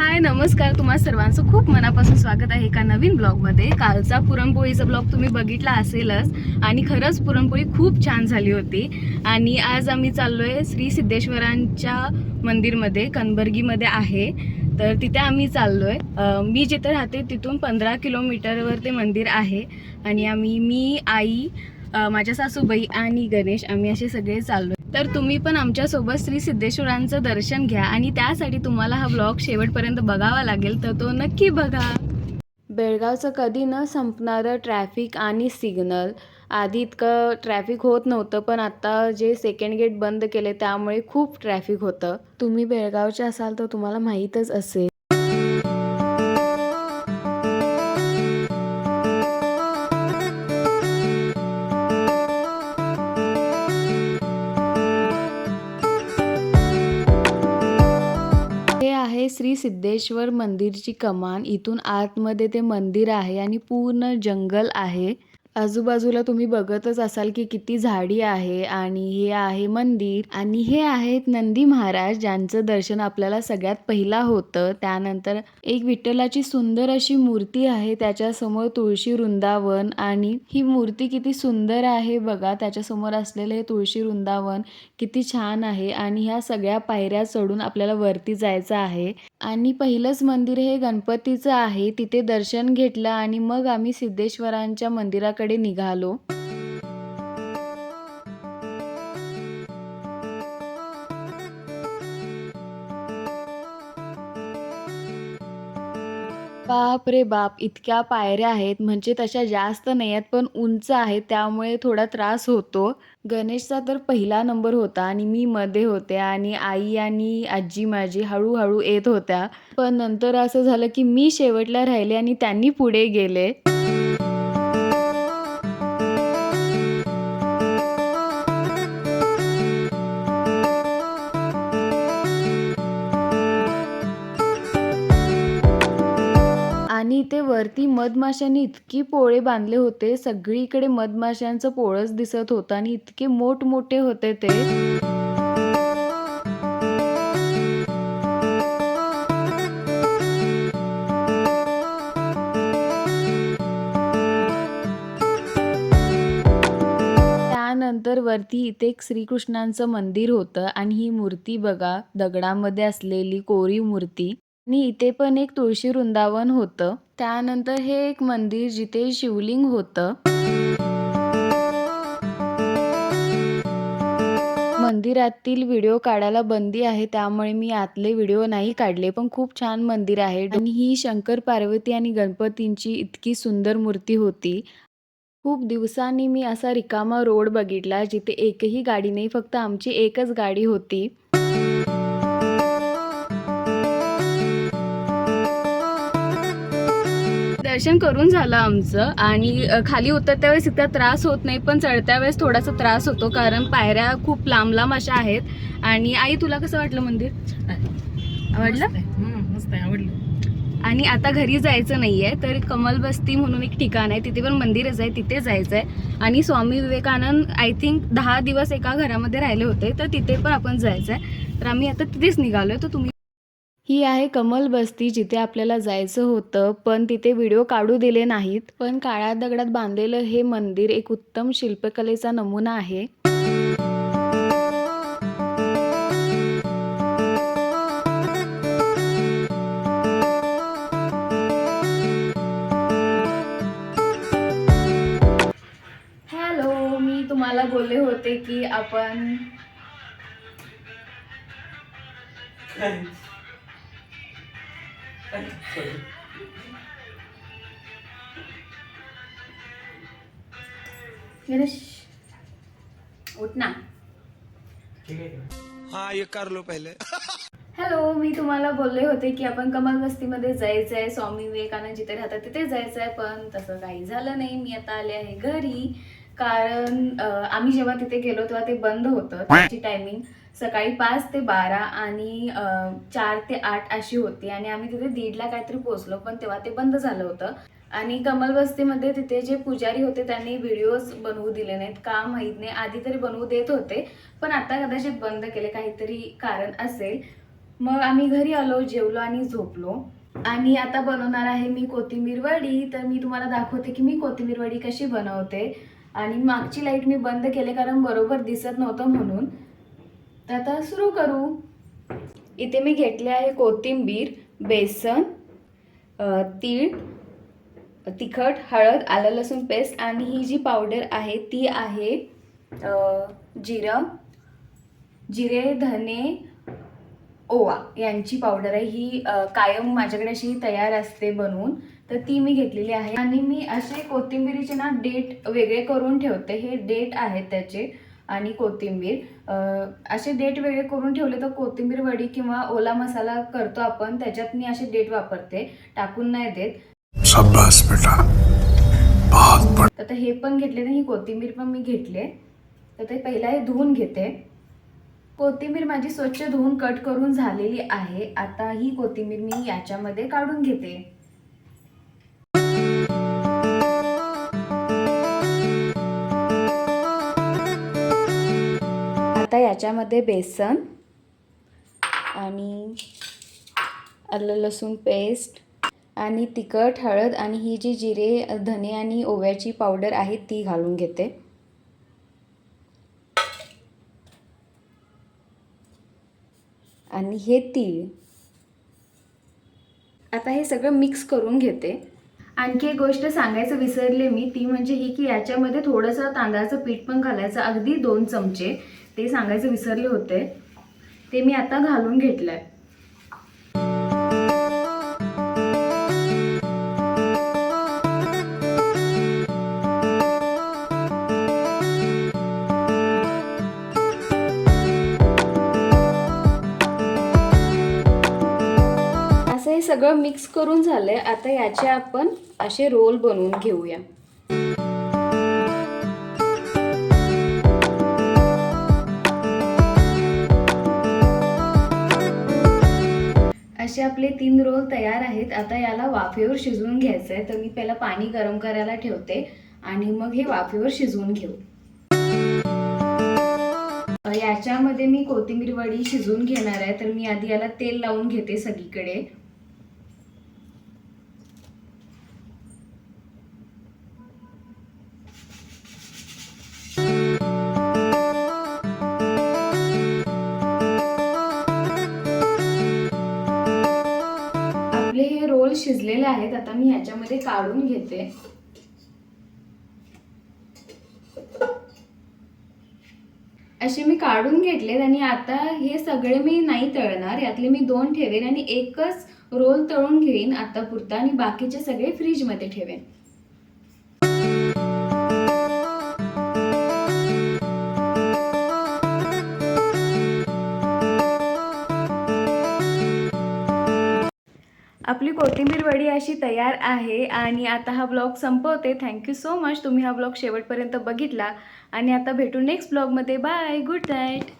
हाय नमस्कार तुम्हा सर्वांचं. खूप मनापासून स्वागत आहे एका नवीन ब्लॉगमध्ये. कालचा पुरणपोळीचा ब्लॉग तुम्ही बघितला असेलच आणि खरंच पुरणपोळी खूप छान झाली होती. आणि आज आम्ही चाललो आहे श्री सिद्धेश्वरांच्या मंदिरमध्ये कनबर्गीमध्ये आहे. तर तिथे आम्ही चाललो आहे मी जिथे राहते तिथून पंधरा किलोमीटरवर ते मंदिर आहे. आणि आम्ही मी आई माझ्या सासूबाई आणि गणेश आम्ही असे सगळे चाललो तर तुम्ही पण आमच्यासोबत श्री सिद्धेश्वरांचं दर्शन घ्या आणि त्यासाठी तुम्हाला हा ब्लॉग शेवटपर्यंत बघावा लागेल तर तो नक्की बघा. बेळगावचं कधी न संपणारं ट्रॅफिक आणि सिग्नल आधी इतकं ट्रॅफिक होत नव्हतं पण आता जे सेकंड गेट बंद केले त्यामुळे खूप ट्रॅफिक होतं. तुम्ही बेळगावचे असाल तर तुम्हाला माहीतच असेल. सिद्धेश्वर मंदिरची कमान इथून आतमध्ये ते मंदिर आहे आणि पूर्ण जंगल आहे. आजूबाजूला तुम्ही बघतच असाल की किती झाडी आहे आणि हे आहे मंदिर आणि हे आहेत नंदी महाराज ज्यांचं दर्शन आपल्याला सगळ्यात पहिला होतं. त्यानंतर एक विठ्ठलाची सुंदर अशी मूर्ती आहे त्याच्यासमोर तुळशी वृंदावन आणि ही मूर्ती किती सुंदर आहे बघा. त्याच्यासमोर असलेलं हे तुळशी वृंदावन किती छान आहे आणि ह्या सगळ्या पायऱ्या चढून आपल्याला वरती जायचं आहे. आणि पहिलंच मंदिर हे गणपतीचं आहे तिथे दर्शन घेतलं आणि मग आम्ही सिद्धेश्वरांच्या मंदिराकडे निघालो. बाप रे बाप इतक्या पायऱ्या आहेत म्हणजे तशा जास्त नाही आहेत पण उंच आहेत त्यामुळे थोडा त्रास होतो. गणेशचा तर पहिला नंबर होता आणि मी मध्ये होते आणि आई आणि आजी माझी हळूहळू येत होत्या. पण नंतर असं झालं की मी शेवटला राहिले आणि त्यांनी पुढे गेले. वरती मधमाशांनी इतकी पोळे बांधले होते सगळीकडे मधमाशांचं पोळच दिसत होतं आणि इतके मोठमोठे होते ते. त्यानंतर वरती इथे एक श्रीकृष्णांचं मंदिर होतं आणि ही मूर्ती बघा दगडामध्ये असलेली कोरीव मूर्ती. आणि इथे पण एक तुळशी वृंदावन होतं. त्यानंतर हे एक मंदिर जिथे शिवलिंग होतं. मंदिरातील व्हिडिओ काढायला बंदी आहे त्यामुळे मी आतले व्हिडिओ नाही काढले पण खूप छान मंदिर आहे. आणि ही शंकर पार्वती आणि गणपतींची इतकी सुंदर मूर्ती होती. खूप दिवसांनी मी असा रिकामा रोड बघितला जिथे एकही गाडी नाही फक्त आमची एकच गाडी होती. दर्शन करून झालं आमचं. आणि खाली उतरत्या वेळेस इतका त्रास होत नाही पण चढत्या वेळेस थोडासा त्रास होतो कारण पायऱ्या खूप लांब लांब अशा आहेत. आणि आई तुला कसं वाटलं मंदिर? आवडलं? मस्त आहे. आहे. आणि आता घरी जायचं नाहीये तर कमल बस्ती म्हणून एक ठिकाण आहे. तिथे पण मंदिरच आहे तिथे जायचं आहे आणि स्वामी विवेकानंद आय थिंक दहा दिवस एका घरामध्ये राहिले होते तर तिथे पण आपण जायचं आहे तर आम्ही आता तिथेच निघालोय. तर तुम्ही ही आहे कमल बस्ती जिथे आपल्याला जायचं होतं पण तिथे व्हिडिओ काढू दिले नाहीत. पण काळ्या दगडात बांधलेलं हे मंदिर एक उत्तम शिल्पकलेचा नमुना आहे. हॅलो मी तुम्हाला बोलले होते की आपण गणेश उठ ना. हाँ ये पहले. हॅलो मी तुम्हाला बोलले होते की आपण कमल वस्तीमध्ये जायचं आहे स्वामी विवेकानंद जिथे राहतात तिथे जायचं आहे पण तसं काही झालं नाही. मी आता आले आहे घरी कारण आम्ही जेव्हा तिथे गेलो तेव्हा ते बंद होतं त्याची टायमिंग सकाळी पाच ते बारा आणि चार ते आठ अशी होती आणि आम्ही तिथे दीडला काहीतरी पोहोचलो पण तेव्हा ते बंद झालं होतं. आणि कमल वस्तीमध्ये तिथे जे पुजारी होते त्यांनी व्हिडिओज बनवू दिले नाहीत का माहीत नाही आधी तरी बनवू देत होते पण आता कदाचित बंद केले काहीतरी कारण असेल. मग आम्ही घरी आलो जेवलो आणि झोपलो. आणि आता बनवणार आहे मी कोथिंबीर वडी तर मी तुम्हाला दाखवते की मी कोथिंबीर वडी कशी बनवते. आणि मागची लाइट मी बंद केले कारण बरोबर दिसत नव्हतं म्हणून. तर आता सुरू करू. इथे मी घेतले आहे कोथिंबीर बेसन तीळ तिखट हळद आलं लसूण पेस्ट आणि ही जी पावडर आहे ती आहे जिरं जिरे धने ओवा यांची पावडर आहे. ही कायम माझ्याकडे अशी तयार असते बनवून. तर ती मी घेतलेली आहे आणि मी असे कोथिंबिरीचे ना डेट वेगळे करून ठेवते. हे डेट आहेत त्याचे. आणि कोथिंबीर. असे डेट वेगळे करून ठेवले तर कोथिंबीर वडी किंवा ओला मसाला करतो आपण त्याच्यात मी असे डेट वापरते. टाकून नाही देत. आता हे पण घेतले ना ही कोथिंबीर पण मी घेतले. तर ते पहिला हे धुवून घेते. कोथिंबीर माझी स्वच्छ धुवून कट करून झालेली आहे. आता ही कोथिंबीर मी याच्यामध्ये काढून घेते. त्याच्यामध्ये बेसन आणि आलं लसूण पेस्ट आणि तिखट हळद आणि ही जी जिरे धने आणि ओव्याची पावडर आहे ती घालून घेते. आणि हे तीळ. आता हे सगळं मिक्स करून घेते. आणखी एक गोष्ट सांगायचं विसरले मी ती म्हणजे ही की याच्यामध्ये थोडंसं तांदळाचं पीठ पण घालायचं अगदी दोन चमचे. ते सांगायचं विसरले होते. ते मी आता घालून घेतलं आहे असं हे सगळं मिक्स करून झालंय. आता याचे आपण असे रोल बनवून घेऊया. असे आपले तीन रोल तयार आहेत. आता याला वाफेवर शिजवून घ्यायचं आहे तर मी पहिला पाणी गरम करायला ठेवते आणि मग हे वाफेवर शिजवून घेऊ. याच्यामध्ये मी कोथिंबीर वडी शिजवून घेणार आहे. तर मी आधी याला तेल लावून घेते सगळीकडे. आहेत आता मी ह्याच्यामध्ये काढून घेते. असे मी काढून घेतलेत आणि आता हे सगळे मी नाही तळणार यातले मी दोन ठेवेन आणि एकच रोल तळून घेईन आता पुरता आणि बाकीचे सगळे फ्रीजमध्ये ठेवेन. आपली कोथिंबीर वडी अशी तयार आहे आणि आता हा ब्लॉग संपवते. थँक्यू सो मच तुम्ही हा ब्लॉग शेवटपर्यंत बघितला. आणि आता भेटू नेक्स्ट ब्लॉगमध्ये. Bye good night